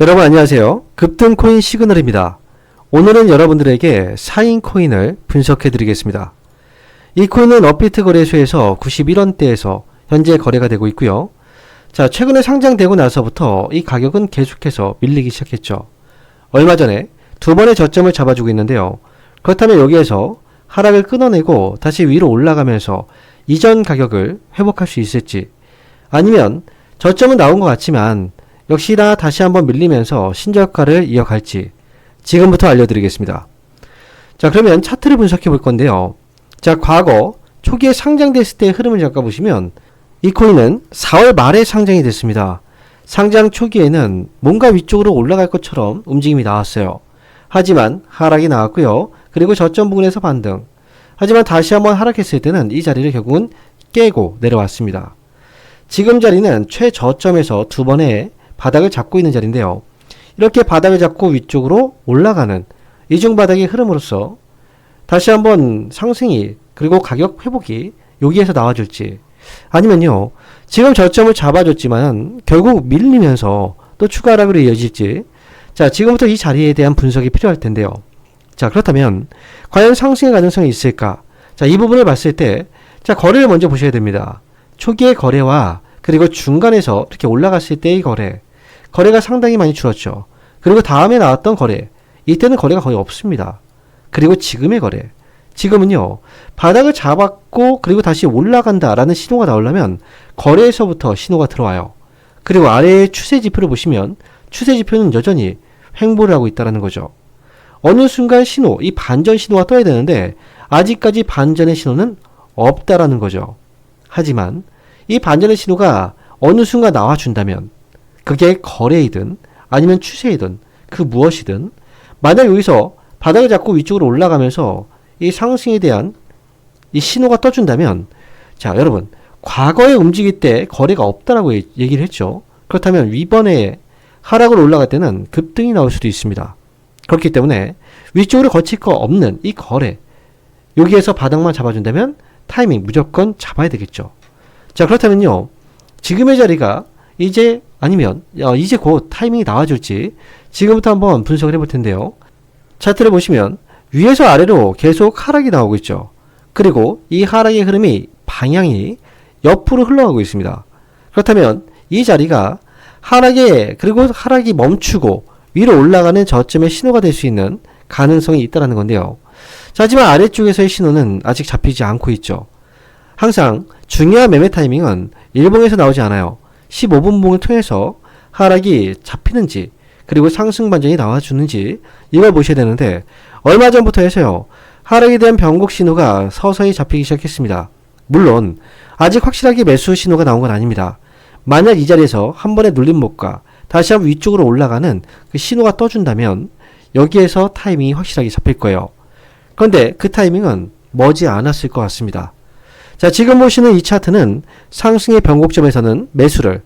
여러분 안녕하세요. 급등 코인 시그널입니다. 오늘은 여러분들에게 사인 코인을 분석해 드리겠습니다. 이 코인은 업비트 거래소에서 91원대에서 현재 거래가 되고 있고요. 자, 최근에 상장되고 나서부터 이 가격은 계속해서 밀리기 시작했죠. 얼마 전에 두 번의 저점을 잡아주고 있는데요. 그렇다면 여기에서 하락을 끊어내고 다시 위로 올라가면서 이전 가격을 회복할 수 있을지 아니면 저점은 나온 것 같지만 역시나 다시 한번 밀리면서 신저가를 이어갈지 지금부터 알려드리겠습니다. 자 그러면 차트를 분석해 볼 건데요. 자 과거 초기에 상장됐을 때의 흐름을 잠깐 보시면 이 코인은 4월 말에 상장이 됐습니다. 상장 초기에는 뭔가 위쪽으로 올라갈 것처럼 움직임이 나왔어요. 하지만 하락이 나왔고요. 그리고 저점 부근에서 반등. 하지만 다시 한번 하락했을 때는 이 자리를 결국은 깨고 내려왔습니다. 지금 자리는 최저점에서 두 번의 바닥을 잡고 있는 자리인데요. 이렇게 바닥을 잡고 위쪽으로 올라가는 이중 바닥의 흐름으로써 다시 한번 상승이 그리고 가격 회복이 여기에서 나와줄지 아니면요 지금 저점을 잡아줬지만 결국 밀리면서 또 추가 하락으로 이어질지. 자 지금부터 이 자리에 대한 분석이 필요할 텐데요. 자 그렇다면 과연 상승의 가능성이 있을까? 자 이 부분을 봤을 때 자 거래를 먼저 보셔야 됩니다. 초기의 거래와 그리고 중간에서 이렇게 올라갔을 때의 거래 거래가 상당히 많이 줄었죠. 그리고 다음에 나왔던 거래 이때는 거래가 거의 없습니다. 그리고 지금의 거래 지금은요 바닥을 잡았고 그리고 다시 올라간다라는 신호가 나오려면 거래에서부터 신호가 들어와요. 그리고 아래의 추세 지표를 보시면 추세 지표는 여전히 횡보를 하고 있다는 거죠. 어느 순간 신호 이 반전 신호가 떠야 되는데 아직까지 반전의 신호는 없다라는 거죠. 하지만 이 반전의 신호가 어느 순간 나와준다면 그게 거래이든 아니면 추세이든 그 무엇이든 만약 여기서 바닥을 잡고 위쪽으로 올라가면서 이 상승에 대한 이 신호가 떠준다면 자 여러분 과거에 움직일 때 거래가 없다라고 얘- 얘기를 했죠. 그렇다면 이번에 하락으로 올라갈 때는 급등이 나올 수도 있습니다. 그렇기 때문에 위쪽으로 거칠 거 없는 이 거래 여기에서 바닥만 잡아준다면 타이밍 무조건 잡아야 되겠죠. 자 그렇다면요. 지금의 자리가 이제 아니면 어, 이제 곧 타이밍이 나와줄지 지금부터 한번 분석을 해볼 텐데요. 차트를 보시면 위에서 아래로 계속 하락이 나오고 있죠. 그리고 이 하락의 흐름이 방향이 옆으로 흘러가고 있습니다. 그렇다면 이 자리가 하락에 그리고 하락이 멈추고 위로 올라가는 저점의 신호가 될 수 있는 가능성이 있다는 건데요. 자, 하지만 아래쪽에서의 신호는 아직 잡히지 않고 있죠. 항상 중요한 매매 타이밍은 일봉에서 나오지 않아요. 15분봉을 통해서 하락이 잡히는지 그리고 상승 반전이 나와주는지 이걸 보셔야 되는데 얼마 전부터 해서요. 하락에 대한 변곡 신호가 서서히 잡히기 시작했습니다. 물론 아직 확실하게 매수 신호가 나온 건 아닙니다. 만약 이 자리에서 한 번에 눌림목과 다시 한번 위쪽으로 올라가는 그 신호가 떠준다면 여기에서 타이밍이 확실하게 잡힐 거예요. 그런데 그 타이밍은 머지 않았을 것 같습니다. 자, 지금 보시는 이 차트는 상승의 변곡점에서는 매수를,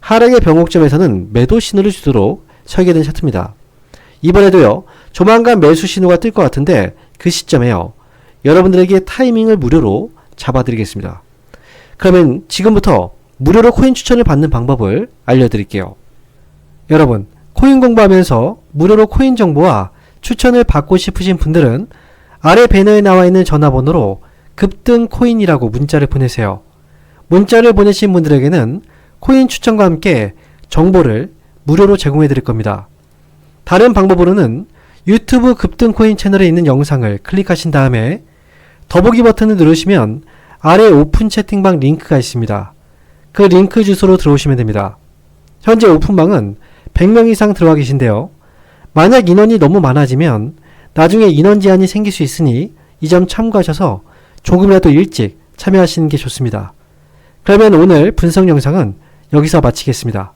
하락의 변곡점에서는 매도 신호를 주도록 설계된 차트입니다. 이번에도요, 조만간 매수 신호가 뜰 것 같은데 그 시점에요, 여러분들에게 타이밍을 무료로 잡아드리겠습니다. 그러면 지금부터 무료로 코인 추천을 받는 방법을 알려드릴게요. 여러분, 코인 공부하면서 무료로 코인 정보와 추천을 받고 싶으신 분들은 아래 배너에 나와 있는 전화번호로 급등 코인이라고 문자를 보내세요. 문자를 보내신 분들에게는 코인 추천과 함께 정보를 무료로 제공해 드릴 겁니다. 다른 방법으로는 유튜브 급등 코인 채널에 있는 영상을 클릭하신 다음에 더보기 버튼을 누르시면 아래 오픈 채팅방 링크가 있습니다. 그 링크 주소로 들어오시면 됩니다. 현재 오픈방은 100명 이상 들어와 계신데요. 만약 인원이 너무 많아지면 나중에 인원 제한이 생길 수 있으니 이 점 참고하셔서 조금이라도 일찍 참여하시는 게 좋습니다. 그러면 오늘 분석 영상은 여기서 마치겠습니다.